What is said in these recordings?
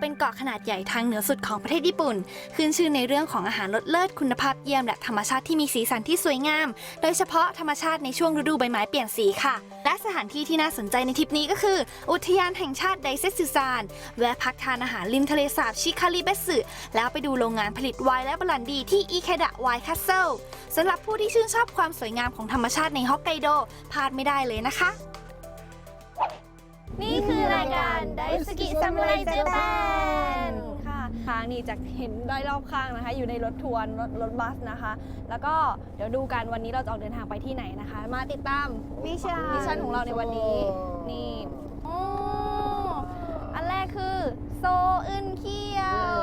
เป็นเกาะขนาดใหญ่ทางเหนือสุดของประเทศญี่ปุ่น ขึ้นชื่อในเรื่องของอาหารรสเลิศคุณภาพเยี่ยมและธรรมชาติที่มีสีสันที่สวยงาม โดยเฉพาะธรรมชาติในช่วงฤดูใบไม้เปลี่ยนสีค่ะ และสถานที่ที่น่าสนใจในทริปนี้ก็คือ อุทยานแห่งชาติไดเซตสึซานแวะพักทานอาหารริมทะเลสาบชิคาริเบสึแล้วไปดูโรงงานผลิตไวน์และบรันดีที่อิเคดะไวน์คัสเซิลสำหรับผู้ที่ชื่นชอบความสวยงามของธรรมชาติในฮอกไกโดพลาดไม่ได้เลยนะคะ นี่คือรายการไดสกิซัมไรเจแปนค่ะทางนี้จากเห็นได้รอบข้างนะคะ อยู่ในรถทัวร์รถรถบัสนะคะ แล้วก็เดี๋ยวดูกันวันนี้เราจะออกเดินทางไปที่ไหนนะคะ มาติดตามมิชชั่นมิชชั่นของเราในวันนี้นี่โอ้อันแรกคือโซอึนเคียว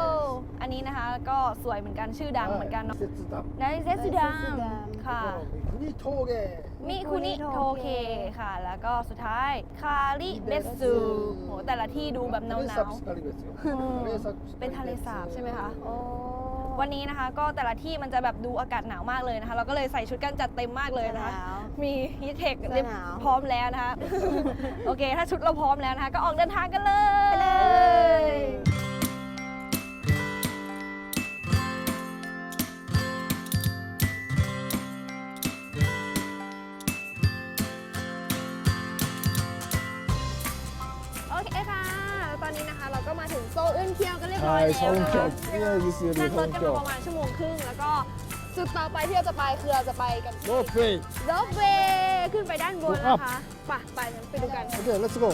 อั นนี้นะคะก็สวยเหมือนกันชื่อดังเหมือนกันเนาะ 切断 ไดเซสุดามค่ะ 国峠 มิคุนิโทเคค่ะ แล้วก็สุดท้ายคาริเบสุโหแต่ละที่ดูแบบหนาว レ ห ー นา サ ว プスカリですよ อืม レーサプスカリ เป็นทะเลสาบใช่ไหมคะ โอ้ วันนี้นะคะก็แต่ละที่มันจะแบบดูอากาศหนาวมากเลยนะคะ เราก็เลยใส่ชุดกันจัดเต็มมากเลยนะคะ มีฮีทเทค เสื้อหนาว พร้อมแล้วนะคะ โอเค ถ้าชุดเราพร้อมแล้วนะคะ ก็ออกเดินทางกันเลย เลย เที่ยวกันเรียบร้อยแล้วนะคะนั่งรถกันมาประมาณชั่วโมงครึ่งแล้วก็จุดต่อไปที่เราจะไปคือเราจะไปกันที่ Rope ขึ้นไปด้านบนนะคะไปไปไปดูกันโอเค let's go.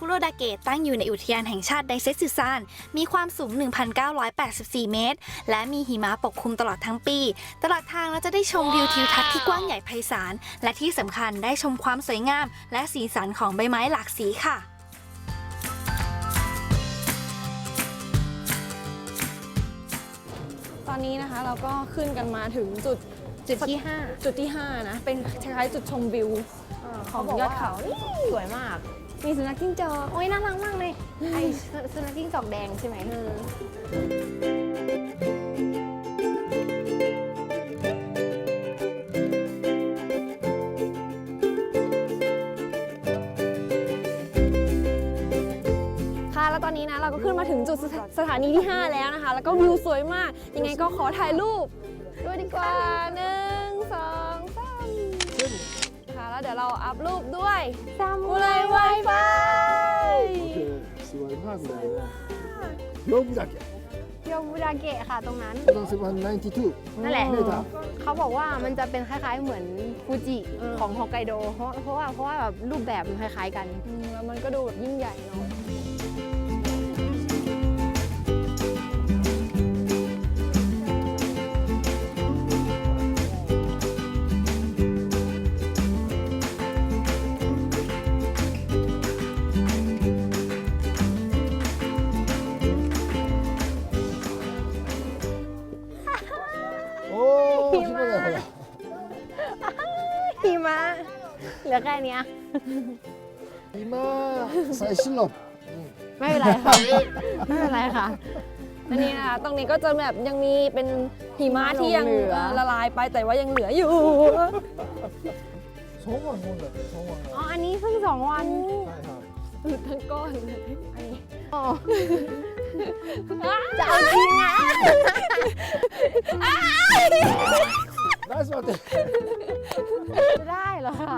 คุโรดาเกะตั้งอยู่ในอุทยานแห่งชาติไดเซตสึซาน มีความสูง 1,984 เมตร และมีหิมะปกคลุมตลอดทั้งปี ตลอดทางเราจะได้ชมวิวทิวทัศน์ที่กว้างใหญ่ไพศาล และที่สำคัญได้ชมความสวยงาม และสีสันของใบไม้หลากสีค่ะตอนนี้นะคะเราก็ขึ้นกันมาถึงจุด จุดที่จุดที่ 5 นะ เป็นคล้ายๆจุดชมวิวของยอดเขานี่สวยมาก มีสุนัขจิ้งจอกโอ้ยน่ารักมากเลยไอ้สุนัขจิ้งจอกแดงใช่ไหมเออค่ะแล้วตอนนี้นะเราก็ขึ้นมาถึงจุดสถสถานีที่ 5 แล้วนะคะ แล้วก็วิวสวยมาก ยังไงก็ขอถ่ายรูป ดูดีกว่าหนึ่งสองสามขึ้นค่ะแล้วเดี๋ยวเราอัพรูปด้วยซามูไรไวไฟ โอเคสวยมากเลยนโยบุดาเกะโยบุดาเกะค่ะตรงนั้น2092นนั่นแหละ เมตเขาบอกว่ามันจะเป็นคล้ายๆเหมือนฟูจิของฮอกไกโด เพราะเพราะว่าเพราะว่าแบบรูปแบบมันคล้ายๆกัน แล้วมันก็ดูแบบยิ่งใหญ่เนาะ แค่เนี้ยดีมากใส่ชิลบไม่เป็นไรค่ะ ไม่เป็นไรค่ะ อันนี้นะตรงนี้ก็จะแบบยังมีเป็นหิมะที่ยังละลายไปแต่ว่ายังเหลืออยู่ สองวันคนเลยวสองวันอ๋อ อันนี้เพิ่งสองวันใช่ทั้งก้อนเลยอันนี้อ๋อจะเอาจริงนะได้สวัสดีได้เหรอคะ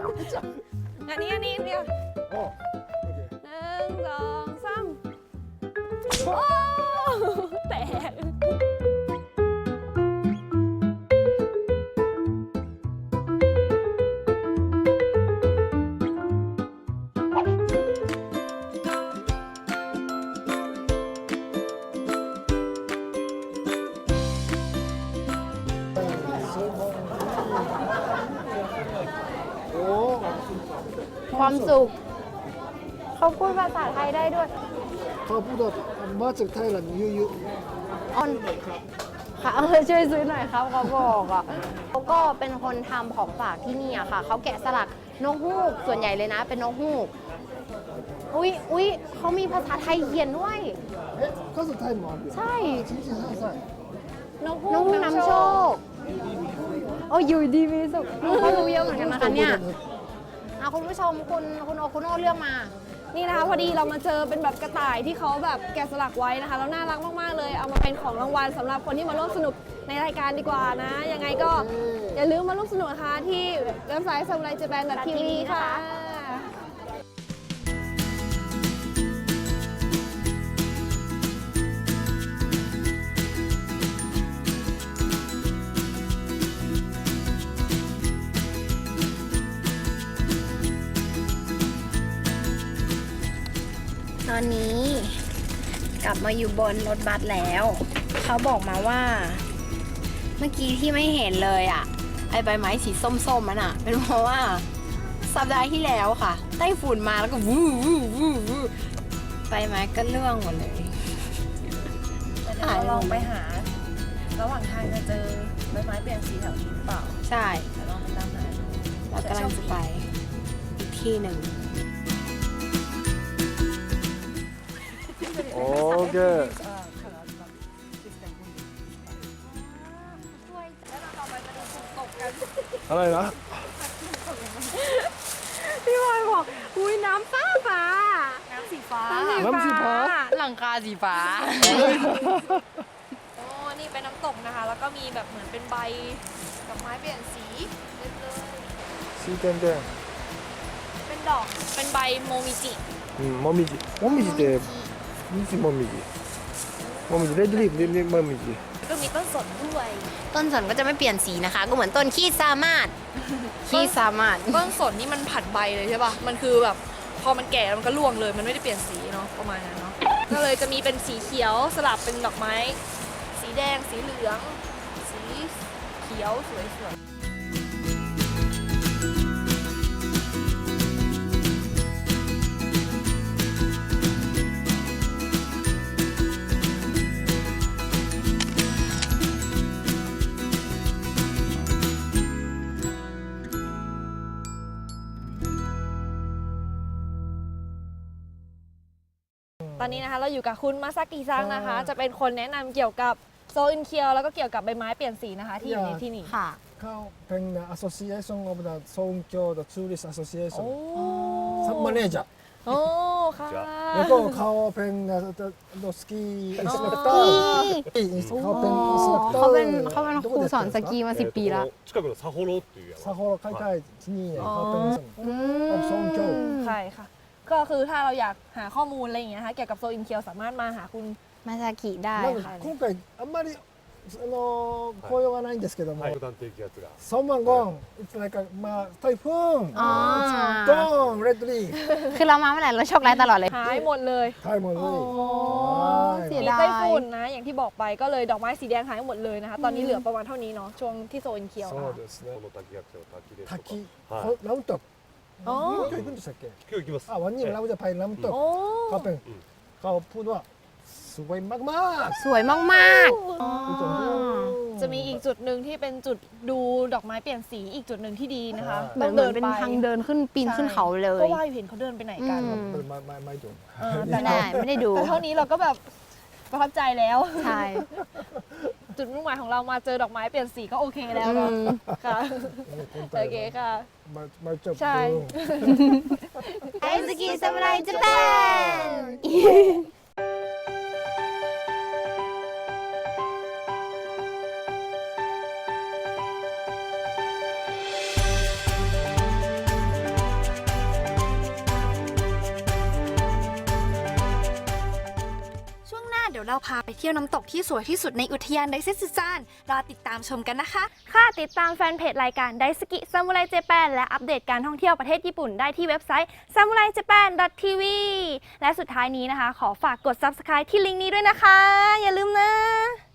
ความสุข เขาพูดภาษาไทยได้ด้วย เขาพูดว่ามาจากไทยหลังยูยูออนค่ะช่วยซื้อหน่อยครับเขาบอกอะเขาก็เป็นคนทำของฝากที่นี่อะค่ะ เขาแกะสลักนกฮูกส่วนใหญ่เลยนะ เป็นนกฮูก อุ๊ยอุ๊ยเขามีภาษาไทยเขียนด้วย เอ๊ะเาสุดไทยมอนใช่ใช่นกฮูกน้ำโชค โอ้ยอยู่ดีมีสุขน้องเขารู้เยอะเหมือนกันนะคะเนี่ย อาคุณผู้ชมคุณคุณโอคุณโอเลือกมา นี่นะคะพอดีเรามาเจอเป็นแบบกระต่ายที่เขาแบบแกะสลักไว้นะคะแล้วน่ารักมากๆเลยเอามาเป็นของรางวัลสำหรับคนที่มาร่วมสนุกในรายการดีกว่านะ ยังไงก็อย่าลืมมาร่วมสนุกนะคะที่เว็บไซต์ samurai japan tv ค่ะ ตอนนี้กลับมาอยู่บนรถบัสแล้ว เขาบอกมาว่า เมื่อกี้ที่ไม่เห็นเลยอะไอใบไม้สีส้มๆมันอะเป็นเพราะว่าสัปดาห์ที่แล้วค่ะ ไต้ฝุ่นมาแล้วก็วูวูวูวูใบไม้ก็ร่วงหมดเลยเราลองไปหา ระหว่างทางจะเจอใบไม้เปลี่ยนสีแถวนี้หรือเปล่า ใช่เดี๋ยวลองไปตามหาดูเรากำลังจะไปอีกที่หนึ่ง โอเคอะไรนะ พี่บอยบอกอุ้ยน้ำฟ้าฟ้าน้ำสีฟ้า น้ำสีฟ้า หลังคาสีฟ้า โอ้ นี่เป็นน้ำตกนะคะ แล้วก็มีแบบเหมือนเป็นใบกับไม้เปลี่ยนสีเรื่อยสีแดงๆเป็นดอก เป็นใบโมมิจิ ๆอืมมมิจิโมมิจิเตะ นี่สิมะหมี่มะหมี่ได้รีบรีบรีบมะหมี่ก็มีต้นสนด้วย ต้นสนก็จะไม่เปลี่ยนสีนะคะ ก็เหมือนต้นขี้สามารถขี้สามารถต้นสนนี่มันผัดใบเลยใช่ป่ะ มันคือแบบพอมันแก่มันก็ร่วงเลย มันไม่ได้เปลี่ยนสีเนาะประมาณนั้นเนาะ ก็เลยจะมีเป็นสีเขียวสลับเป็นดอกไม้ สีแดง สีเหลือง สีเขียวสวยๆ ตอนนี้นะคะเราอยู่กับคุณมาซากิซังนะคะ จะเป็นคนแนะนำเกี่ยวกับโซอินเคียวแล้วก็เกี่ยวกับใบไม้เปลี่ยนสีนะคะ ที่อยู่ในที่นี่ ค่ะ เขาเป็น Association of the ソンキョ the Tourist โอ้ Association ซับมาเนจา โอ้ค่ะ แล้วก็เขาเป็นสกีอินสตรัคเตอร์เขาเป็นอินสตรัคเตอร์ เขาเป็นเขาเป็นครูสอนสกีมาสิบปีละ 近くのサホロっていう ซาโฮโรใกล้ๆที่นี่เนี่ยเขาเป็น อืม โซนโจ ใช่ค่ะ ก็คือถ้าเราอยากหาข้อมูลอะไรอย่างเงี้ยนะคะเกี่ยวกับโซอินเคียวสามารถมาหาคุณ มาซากิได้ なんか ค่ะ 今回あんまりあの紅葉がないんですけども、爆弾低気圧がソンマンゴン it's like a まあ台風 อ๋อ ゴンレッドリー คือเรามาเมื่อไหร่เราโชคร้ายตลอดเลย หายหมดเลย タイムの เสีย มี ดาย ไต้ฝุ่นนะ อย่างที่บอกไปก็เลยดอกไม้สีแดงหายหมดเลยนะคะ ตอนนี้เหลือประมาณเท่านี้เนาะช่วงที่โซอินเคียว そ นะ う คะ ですねこの滝が来た滝ですとか滝、はいほラムト お今日行くんでしたっけ今日行きますあワンニムラムジャパイラムとカーペンカープンはすごいマグマสวยมากๆอ๋อจะมีอีกจุดหนึ่งที่เป็นจุดดูดอกไม้เปลี่ยนสีอีกจุดหนึ่งที่ดีนะคะเดินเหมืนเป็นทางเดินขึ้นปีนขึ้นเขาเลยราะว่าอยู่เห็นเขาเดินไปไหนกันอืมマイマイマイジョンไม่ได้ไม่ได้ดูแต่เท่านี้เราก็แบบประทับใจแล้ว ใช่ จุดมุ่งหมายของเรามาเจอดอกไม้เปลี่ยนสีก็โอเคแล้วเนอะอืค่ะโอยเคค่ะ มามาจบใช่ไอซ์กิซามูไรญี่ปุ่น ไปเที่ยวน้ำตกที่สวยที่สุดในอุทยานไดเซสึซานรอติดตามชมกันนะคะ ค่ะติดตามแฟนเพจรายการไดสกิซามูไรเจแปนและอัปเดตการท่องเที่ยวประเทศญี่ปุ่นได้ที่เว็บไซต์ samuraijapan.tv และสุดท้ายนี้นะคะ ขอฝากกด subscribe ที่ลิงก์นี้ด้วยนะคะ อย่าลืมนะ